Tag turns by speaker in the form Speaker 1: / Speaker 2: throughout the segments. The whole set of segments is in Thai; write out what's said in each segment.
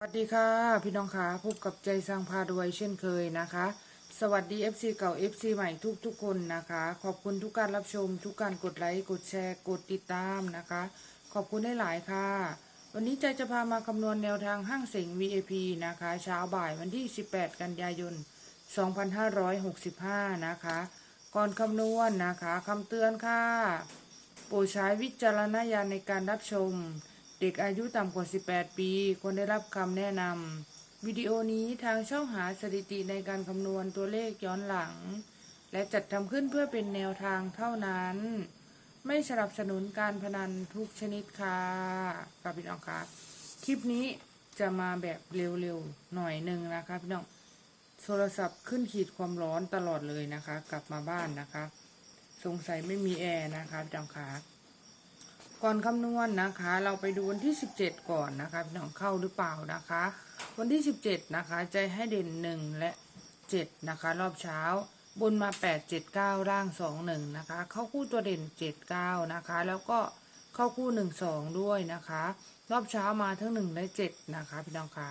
Speaker 1: สวัสดีค่ะพี่น้องคะพบกับใจสร้างพารวยเช่นเคยนะคะ สวัสดี FC เก่า FC ใหม่ทุกทุกคนนะคะ ขอบคุณทุกการรับชม ทุกการกดไลค์กดแชร์กดติดตามนะคะ ขอบคุณได้หลายค่ะ วันนี้ใจจะพามาคำนวณแนวทางห้างเสง VAP นะคะ เช้าบ่ายวันที่ 18 กันยายน 2565 นะคะ ก่อนคำนวณนะคะคำเตือนค่ะโปรดใช้วิจารณญาณในการรับชม เด็กอายุต่ำกว่า 18 ปีควรได้รับคำแนะนำวิดีโอนี้ทางช่องหาสถิติในการคำนวณตัวเลขย้อนหลัง และจัดทำขึ้นเพื่อเป็นแนวทางเท่านั้น ไม่สนับสนุนการพนันทุกชนิดค่ะค่ะพี่น้องคะคลิปนี้จะมาแบบเร็วๆหน่อยหนึ่งนะคะพี่น้องโทรศัพท์ขึ้นขีดความร้อนตลอดเลยนะคะ กลับมาบ้านนะคะ สงสัยไม่มีแอร์นะคะพี่น้องคะ ก่อนคำนวณนะคะ เราไปดูวันที่ 17 ก่อนนะคะพี่น้องเข้าหรือเปล่านะคะ วันที่ 17 นะคะ ใจให้เด่น 1 และ 7 นะคะ รอบเช้า บนมา 8 7 9 ร่าง 2 1 นะคะ เข้าคู่ตัวเด่น 7 9 นะคะ แล้วก็เข้าคู่ 1 2 ด้วยนะคะ รอบเช้ามาทั้ง 1 และ 7 นะคะพี่น้องคะ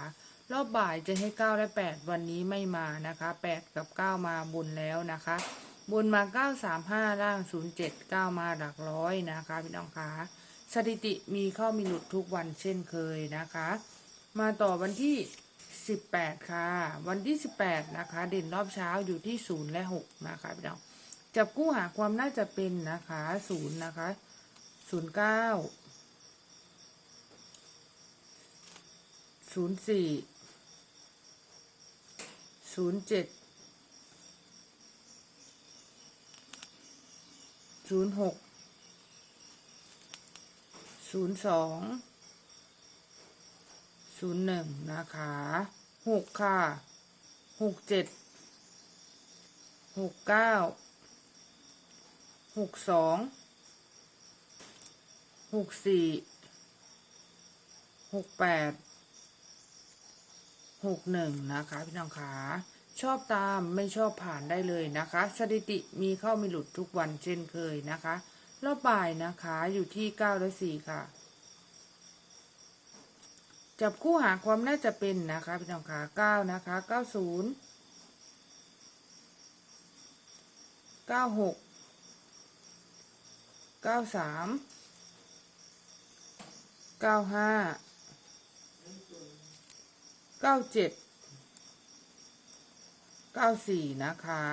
Speaker 1: รอบบ่ายจะให้ 9 และ 8 วันนี้ไม่มานะคะ 8 กับ 9 มาบนแล้วนะคะ บนมา 935 ล่าง 07 9 มาหลักร้อยนะคะพี่น้องคะ สถิติมีเข้ามีหลุดทุกวันเช่นเคยนะคะ มาต่อวันที่ 18 ค่ะ วันที่ 18 นะคะ เด่นรอบเช้าอยู่ที่ 0 และ 6 นะคะพี่น้องจับกู้หาความน่าจะเป็นนะคะ 0 นะคะ 09 04 07ศูนย์หก ศูนย์สองศูนย์หนึ่งนะคะหกค่ะหกเจ็ดหกเก้าหกสองหกสี่หกแปดหกหนึ่งนะคะพี่น้องคะชอบตามไม่ชอบผ่านได้เลยนะคะ สถิติมีเข้ามีหลุดทุกวันเช่นเคยนะคะ รอบบ่ายนะคะอยู่ที่เก้าและสี่ค่ะ จับคู่หาความน่าจะเป็นนะคะพี่น้องคะเก้านะคะเก้าศูนย์เก้าหกเก้าสามเก้าห้าเก้าเจ็ดเก้าสี่นะคะ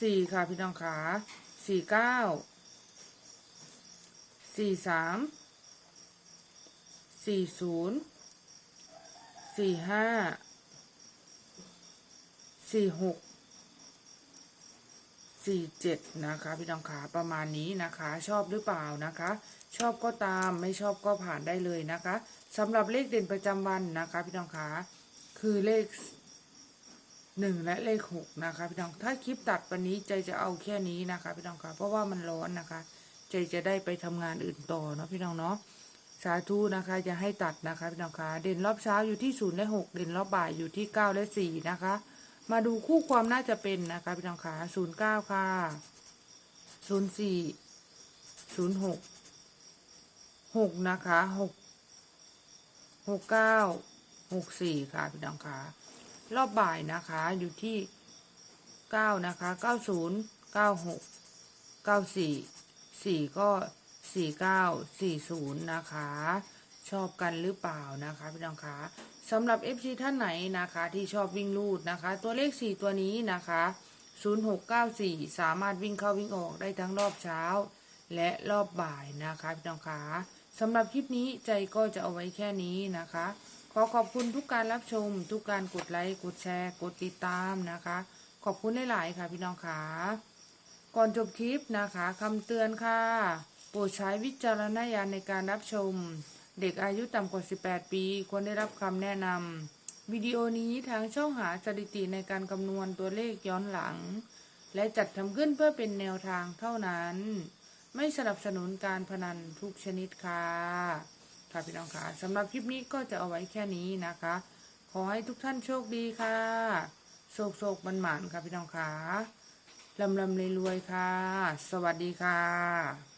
Speaker 1: สี่ค่ะพี่น้องคะสี่เก้า สี่สามสี่ศูนย์สี่ห้าสี่หกสี่เจ็ดนะคะพี่น้องคะประมาณนี้นะคะ ชอบหรือเปล่านะคะ ชอบก็ตามไม่ชอบก็ผ่านได้เลยนะคะสำหรับเลขเด่นประจำวันนะคะ พี่น้องคะคือเลขหนึ่งและเลขหกนะคะ พี่น้องถ้าคลิปตัดวันนี้ใจจะเอาแค่นี้นะคะ พี่น้องค่ะเพราะว่ามันร้อนนะคะ ใจจะได้ไปทำงานอื่นต่อเนาะพี่น้องเนาะสาธุนะคะจะให้ตัดนะคะพี่น้องค่ะเด่นรอบเช้าอยู่ที่ศูนย์และหกเด่นรอบบ่ายอยู่ที่เก้าและสี่นะคะ มาดูคู่ความน่าจะเป็นนะคะพี่น้องค่ะศูนย์เก้าค่ะศูนย์สี่ศูนย์หกหกนะคะหกหกเก้าหกสี่ค่ะพี่น้องค่ะรอบบ่ายนะคะอยู่ที่เก้านะคะเก้าศูนย์เก้าหกเก้าสี่ สี่ก็สี่เก้าสี่ศูนย์นะคะ ชอบกันหรือเปล่านะคะพี่น้องคะสำหรับ FC ท่านไหนนะคะที่ชอบวิ่งลูดนะคะ ตัวเลข 4 ตัวนี้นะคะ 0694 สามารถวิ่งเข้าวิ่งออกได้ทั้งรอบเช้า และรอบบ่ายนะคะพี่น้องคะสำหรับคลิปนี้ใจก็จะเอาไว้แค่นี้นะคะ ขอขอบคุณทุกการรับชม ทุกการกดไลค์กดแชร์ กดติดตามนะคะ ขอบคุณหลาย ๆ ค่ะพี่น้องค่ะ ก่อนจบคลิปนะคะคำเตือนค่ะ โปรดใช้วิจารณญาณในการรับชม เด็กอายุต่ำกว่า 18 ปี ควรได้รับคำแนะนำวิดีโอนี้ทางช่องหาสถิติในการคำนวณตัวเลขย้อนหลัง และจัดทำขึ้นเพื่อเป็นแนวทางเท่านั้น ไม่สนับสนุนการพนันทุกชนิดค่ะค่ะพี่น้องค่ะสำหรับคลิปนี้ก็จะเอาไว้แค่นี้นะคะ ขอให้ทุกท่านโชคดีค่ะโศกโศกมันหมานค่ะพี่น้องค่ะ ลำลำรวยๆค่ะ สวัสดีค่ะ